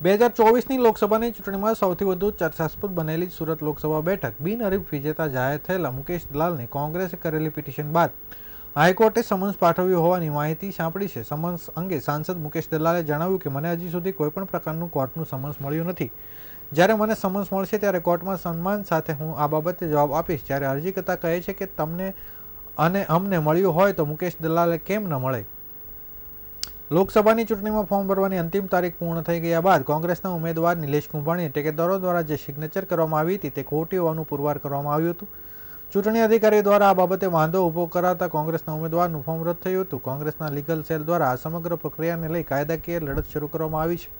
બે હજાર ચોવીસની લોકસભાની ચૂંટણીમાં સૌથી વધુ ચર્ચાસ્પદ બનેલી સુરત લોકસભા બેઠક બિનહરીફ વિજેતા જાહેર થયેલા મુકેશ દલાલને કોંગ્રેસે કરેલી પિટિશન બાદ હાઈકોર્ટે સમન્સ પાઠવ્યું હોવાની માહિતી સાંપડી છે. સમન્સ અંગે સાંસદ મુકેશ દલાલે જણાવ્યું કે, મને હજી સુધી કોઈપણ પ્રકારનું કોર્ટનું સમન્સ મળ્યું નથી. જ્યારે મને સમન્સ મળશે ત્યારે કોર્ટમાં સન્માન સાથે હું આ બાબતે જવાબ આપીશ. જ્યારે અરજીકર્તા કહે છે કે તમને અને અમને મળ્યું હોય તો મુકેશ દલાલે કેમ ન મળે? લોકસભાની ચૂંટણીમાં ફોર્મ ભરવાની અંતિમ તારીખ પૂર્ણ થઈ ગયા બાદ કોંગ્રેસના ઉમેદવાર નિલેશ કુંભાણીએ ટેકેદારો દ્વારા જે સિગ્નેચર કરવામાં આવી હતી તે ખોટી હોવાનું પુરવાર કરવામાં આવ્યું હતું. ચૂંટણી અધિકારી દ્વારા આ બાબતે વાંધો ઊભો કરાતા કોંગ્રેસના ઉમેદવારનું ફોર્મ રદ થયું હતું. કોંગ્રેસના લીગલ સેલ દ્વારા આ સમગ્ર પ્રક્રિયાને લઈ કાયદાકીય લડત શરૂ કરવામાં આવી છે.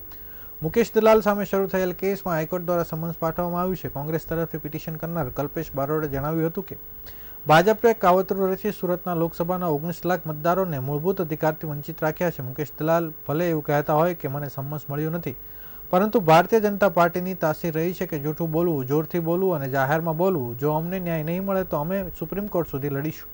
મુકેશ દલાલ સામે શરૂ થયેલ કેસમાં હાઈકોર્ટ દ્વારા સમન્સ પાઠવવામાં આવ્યું છે. કોંગ્રેસ તરફથી પિટિશન કરનાર કલ્પેશ બારોડે જણાવ્યું હતું કે ભાજપે કાવતરું રચી સુરતના લોકસભાના ઓગણીસ લાખ મતદારોને મૂળભૂત અધિકારથી વંચિત રાખ્યા છે. મુકેશ દલાલ ભલે એવું કહેતા હોય કે મને સમન્સ મળ્યું નથી, પરંતુ ભારતીય જનતા પાર્ટીની તાસીર રહી છે કે જૂઠું બોલવું, જોરથી બોલવું અને જાહેરમાં બોલવું. જો અમને ન્યાય નહીં મળે તો અમે સુપ્રીમ કોર્ટ સુધી લડીશું.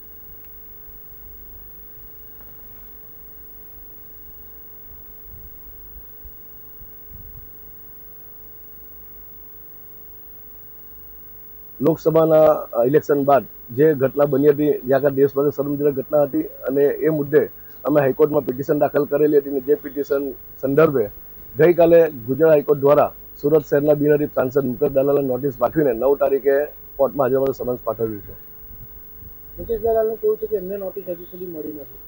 લોકસભાના ઇલેક્શન બાદ જે ઘટના બની હતી જ્યાં આગળ દેશભરની શરમજનક ઘટના હતી અને એ મુદ્દે અમે હાઈકોર્ટમાં પિટિશન દાખલ કરેલી હતી અને જે પિટિશન સંદર્ભે ગઈકાલે ગુજરાત હાઈકોર્ટ દ્વારા સુરત શહેરના બિનહરીફ સાંસદ મુકેશ દલાલને નોટિસ પાઠવીને નવ તારીખે કોર્ટમાં હાજર માટે સમન્સ પાઠવ્યું છે. મુકેશ દલાલનું કેવું છે કે એમને નોટિસ હજુ સુધી મળી નથી?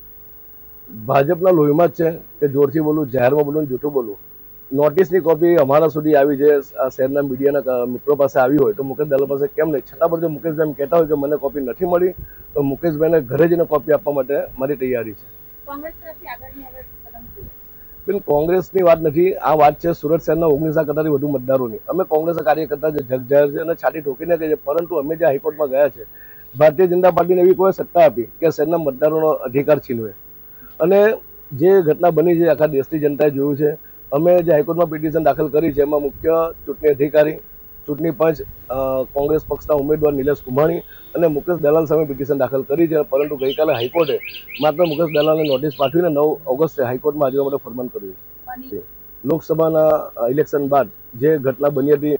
ભાજપના લોહીમાં જ છે. કે જોરથી બોલવું જાહેરમાં બોલવું જૂઠું બોલવું નોટિસની કોપી અમારા સુધી આવી છે. શહેરના મીડિયાના મિત્રો પાસે આવી હોય તો મુકેશ દલાલ પાસે કેમ નહીં? છતાં પણ જો મુકેશભાઈ એમ કહેતા હોય કે મને કોપી નથી મળી તો મુકેશભાઈને ઘરે જઈને કોપી આપવા માટે મારી તૈયારી છે. બેન કોંગ્રેસની વાત નથી. આ વાત છે સુરત શહેરના ઓગણીસ કરતાથી વધુ મતદારોની. અમે કોંગ્રેસના કાર્યકર્તા જે જગજાહેર છે અને છાતી ઠોકીને કહીએ પરંતુ અમે જે હાઈકોર્ટમાં ગયા છે ભારતીય જનતા પાર્ટીને એવી કોઈ સત્તા આપી કે શહેરના મતદારોનો અધિકાર છીનવે. અને જે ઘટના બની છે આખા દેશની જનતાએ જોયું છે અમે જે હાઈકોર્ટમાં પિટિશન દાખલ કરી છે એમાં મુખ્ય ચૂંટણી અધિકારી ચૂંટણી પંચ કોંગ્રેસ પક્ષના ઉમેદવાર નિલેશ કુંભાણી અને મુકેશ દલાલ સામે પિટિશન દાખલ કરી છે. પરંતુ ગઈકાલે હાઈકોર્ટે માત્ર મુકેશ દલાલને નોટિસ પાઠવીને નવ ઓગસ્ટે હાઈકોર્ટમાં હાજર માટે ફરમાન કર્યું છે. લોકસભાના ઇલેક્શન બાદ જે ઘટના બની હતી